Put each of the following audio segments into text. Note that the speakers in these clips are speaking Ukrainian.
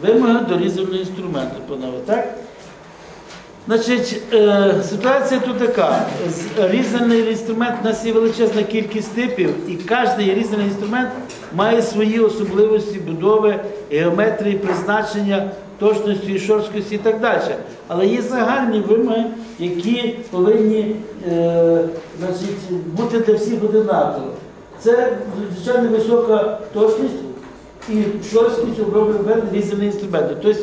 Вимоги до різаного інструменту, панове, так? Значить, е, ситуація тут така. Різаний інструмент у нас є величезна кількість типів, і кожен різаний інструмент має свої особливості будови, геометрії, призначення, точності, шорсткості і так далі. Але є загальні вимоги, які повинні е, значить, бути для всіх одинакові. Це звичайно висока точність і шорсткість оброблення різаних інструментів. Тобто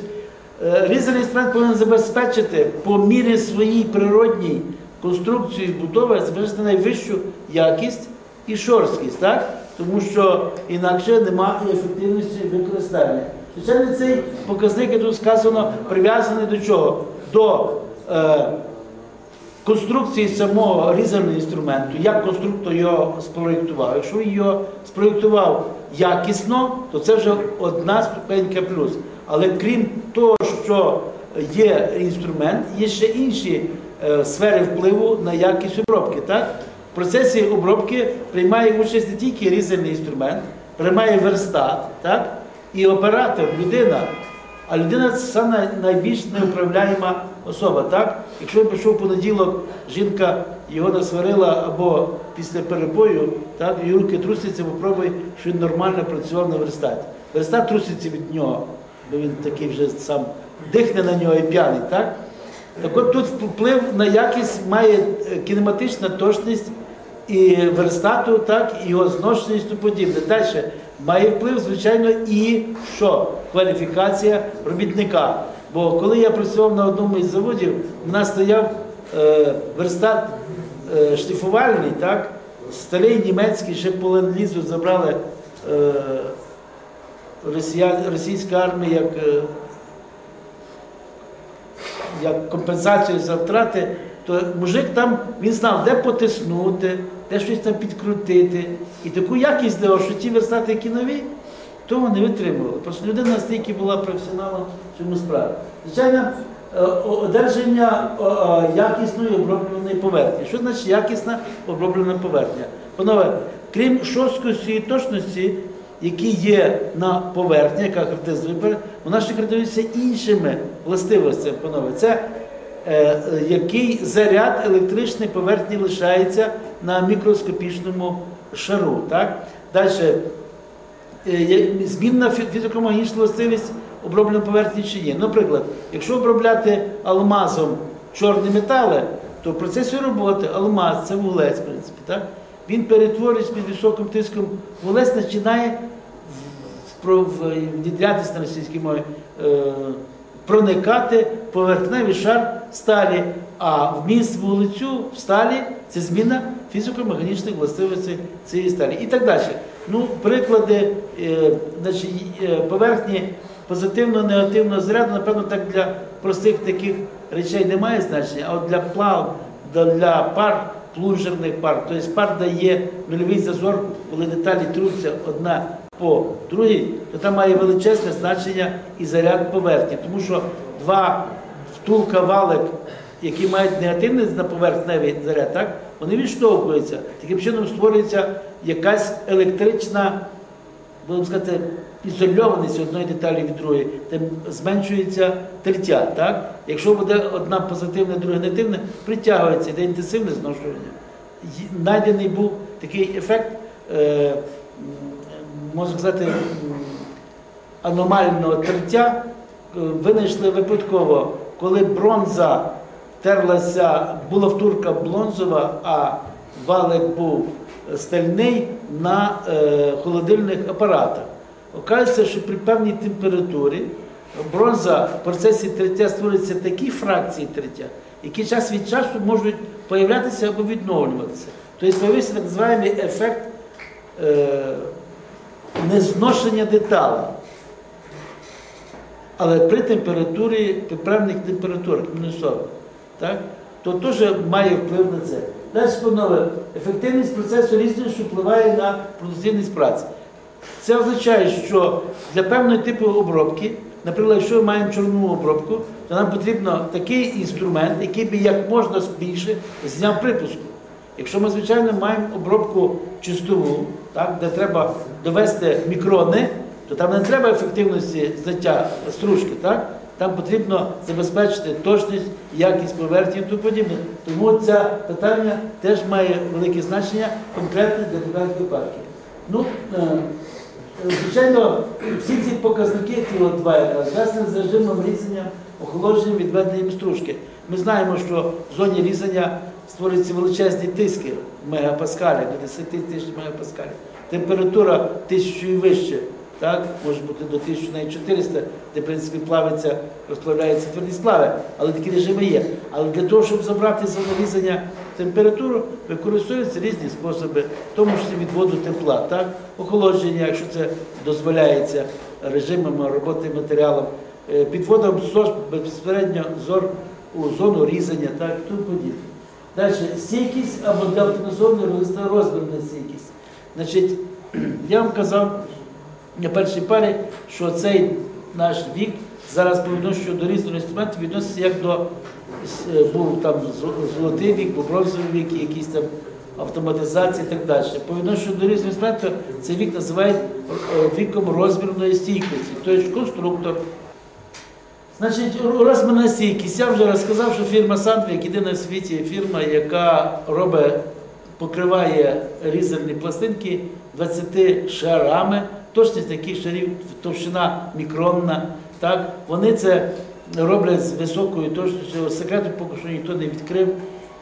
Е, Різаний інструмент повинен забезпечити по мірі своїй природній конструкції будови забезпечити найвищу якість і шорсткість, так? тому що інакше немає ефективності використання. Звичайно, цей показник, як тут сказано, прив'язаний до чого? До е, конструкції самого різаного інструменту, як конструктор його спроєктував. Якщо він його спроєктував якісно, то це вже одна ступенька плюс. Але крім того, що є інструмент, є ще інші е, сфери впливу на якість обробки. Так? В процесі обробки приймає участь не тільки різаний інструмент, приймає верстат, так? і оператор, людина. А людина це найбільш неуправляєма особа. Так? Якщо він прийшов в понеділок, жінка його насварила або після перепою, так, і руки трусяться, попробуй, що він нормально працював на верстаті. Верстат труситься від нього, бо він такий вже сам дихне на нього і п'яний. Так? Так от тут вплив на якість має е, кінематична точність і верстату, так, і його зношеність і подібне. Далі має вплив, звичайно, і що? Кваліфікація робітника. Бо коли я працював на одному із заводів, у нас стояв е, верстат е, шліфувальний, так, старий німецький, ще по ленд-лізу забрали е, росіян, російська армія як. Е, як компенсацію за втрати, то мужик там він знав, де потиснути, де щось там підкрутити. І таку якість дав, що ті верстати, які нові, того не витримували. Просто людина настільки була професіоналом в цьому справі. Звичайно, е, одержання о, о, якісної обробленої поверхні. Що значить якісна оброблена поверхня? Панове, крім шорсткості і точності, які є на поверхні, яка характеризує вона ще характеризується іншими властивостями, панове. Це е, е, який заряд електричної поверхні лишається на мікроскопічному шару. Далі, е, змінна фі- фізико-магнітична властивість обробленої поверхні чи є. Наприклад, якщо обробляти алмазом чорні метали, то в процесі роботи алмаз це вуглець, в принципі, так? він перетворюється під високим тиском вуглець, починає внідрятися на російській мові, е, проникати в поверхневий шар сталі, а вміст вулицю в сталі це зміна фізико-механічних властивостей цієї сталі. І так далі. Ну, приклади е, значить, е, поверхні позитивно-негативного заряду, напевно, так для простих таких речей немає значення, а от для плав, для- пар, плунжерних пар, тобто пар дає нульовий зазор, коли деталі труться одна по другій, то там має величезне значення і заряд поверхні. Тому що два втулка валик, які мають негативний на поверхневий заряд, вони відштовхуються. Таким чином створюється якась електрична, будемо сказати, ізольованість одної деталі від другої, тим зменшується тертя. Так? Якщо буде одна позитивна, друга негативна, притягується, йде інтенсивне зношування. Найдений був такий ефект, е, можна сказати, аномального тертя, е, винайшли випадково, коли бронза терлася, була втурка бронзова, а валик був стальний на е, холодильних апаратах. Оказується, що при певній температурі бронза в процесі тертя створюються такі фракції тертя, які час від часу можуть появлятися або відновлюватися. Тобто з'явився так званий ефект е, незношення деталей. Але при температурі, при певних температурах, мінусових, так, то теж має вплив на це. Далі, панове, ефективність процесу різності впливає на продуктивність праці. Це означає, що для певного типу обробки, наприклад, якщо ми маємо чорну обробку, то нам потрібно такий інструмент, який би як можна більше зняв припуску. Якщо ми, звичайно, маємо обробку чистову, так, де треба довести мікрони, то там не треба ефективності зняття стружки, так? Там потрібно забезпечити точність, якість поверхні і тому подібне. Тому це питання теж має велике значення конкретно для таких випадків. Ну, е, Звичайно, всі ці показники, ті от два зв'язані з режимом різання, охолодження, відведення стружки. Ми знаємо, що в зоні різання створюються величезні тиски в мегапаскалях, до 10 тисяч мегапаскалів. Температура 1000 і вище, так, може бути до 1400, де, в принципі, плавиться, розплавляються тверді сплави, але такі режими є. Але для того, щоб забрати з зони різання температуру, використовуються різні способи, в тому числі відводу тепла, так? охолодження, якщо це дозволяється режимами роботи матеріалом, е, підводом ЗОЖ безпосередньо зор у зону різання, так, тому подібне. Далі, стійкість або деоптимізований розмірна стійкість. Значить, я вам казав на першій парі, що цей наш вік зараз по відношенню до різного інструменту відноситься як до е, був там золотий вік, був бронзовий вік, якісь там автоматизації і так далі. По відношенню до різного інструменту цей вік називають е, віком розмірної стійкості, тобто конструктор. Значить, розмірна стійкість. Я вже розказав, що фірма Сандвік єдина в світі фірма, яка робить, покриває різальні пластинки 20 шарами, точність таких шарів, товщина мікронна. Так? Вони це роблять з високою точністю, секрету поки що ніхто не відкрив.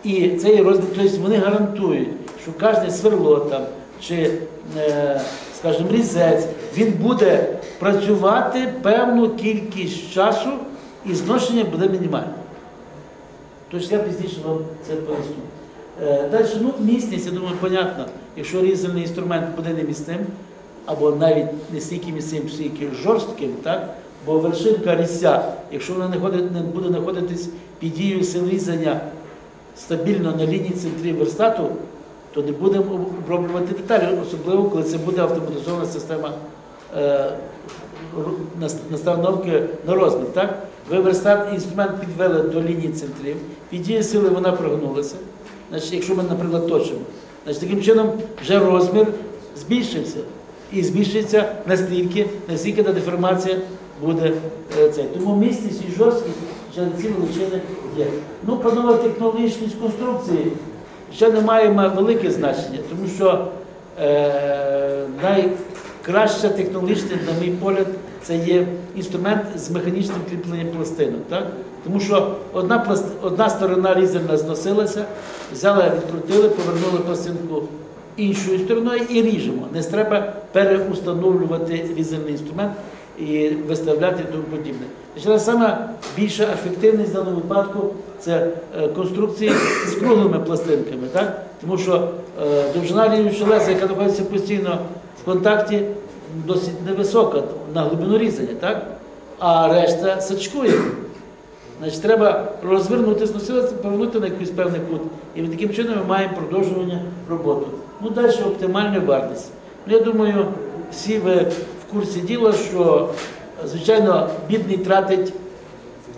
І цей розмір, тобто вони гарантують, що кожне сверло там, чи, е, скажімо, різець, він буде працювати певну кількість часу і зношення буде мінімальне. Тобто я пізніше вам це поясню. Е, Далі, ну, міцність, я думаю, понятно, якщо різальний інструмент буде неміцним, або навіть не стільки міцним, стільки жорстким, так? бо вершинка різця, якщо вона не, ходить, не буде знаходитись під дією сил різання стабільно на лінії центрів верстату, то не будемо оброблювати деталі, особливо коли це буде автоматизована система е, настановки на розмір. Так? Ви верстат інструмент підвели до лінії центрів, під дією сили вона прогнулася. Значить, якщо ми, наприклад, точимо, значить, таким чином вже розмір збільшився. І збільшиться настільки, настільки та деформація буде е, цей. Тому міцність і жорсткість ці величини є. Ну, панове технологічність конструкції ще не має велике значення, тому що е, найкраща технологічна, на мій погляд, це є інструмент з механічним кріпленням пластинок. Так? Тому що одна, пласт... одна сторона різальна зносилася, взяли, відкрутили, повернули пластинку іншою стороною і ріжемо. Не треба переустановлювати різальний інструмент і виставляти тому подібне. Значить, саме більша ефективність в даному випадку це е, конструкції з круглими пластинками, так? тому що е, довжина ріжучого леза, яка знаходиться постійно в контакті, досить невисока на глибину різання, так? а решта сачкує. Значить, треба розвернути зносилися, повернути на якийсь певний кут. І таким чином ми маємо продовжування роботи. Ну, далі оптимальна вартість. Ну, я думаю, всі ви в курсі діла, що, звичайно, бідний тратить,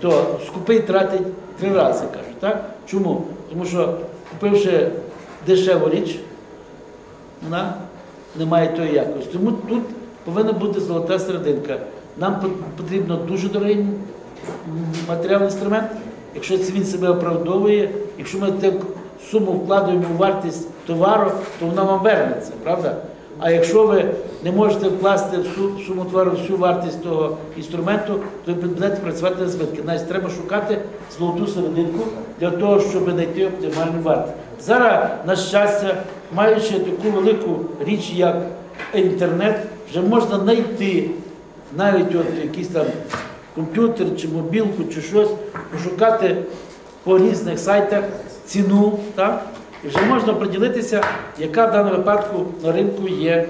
то скупий тратить три рази, кажуть. Так? Чому? Тому що, купивши дешеву річ, вона не має тої якості. Тому тут повинна бути золота серединка. Нам потрібно дуже дорогий м, матеріал інструмент, якщо він себе оправдовує, якщо ми таку суму вкладаємо у вартість товару, то вона вам вернеться, правда? А якщо ви не можете вкласти в суму товару всю вартість того інструменту, то ви будете працювати на збитки. Значить, треба шукати золоту серединку для того, щоб знайти оптимальну вартість. Зараз, на щастя, маючи таку велику річ, як інтернет, вже можна знайти навіть от якийсь там комп'ютер чи мобілку, чи щось, пошукати по різних сайтах ціну, так? І вже можна приділитися, яка в даному випадку на ринку є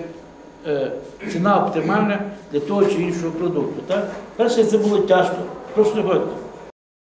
е, ціна оптимальна для того чи іншого продукту. Так? Перше, це було тяжко. Прошу не.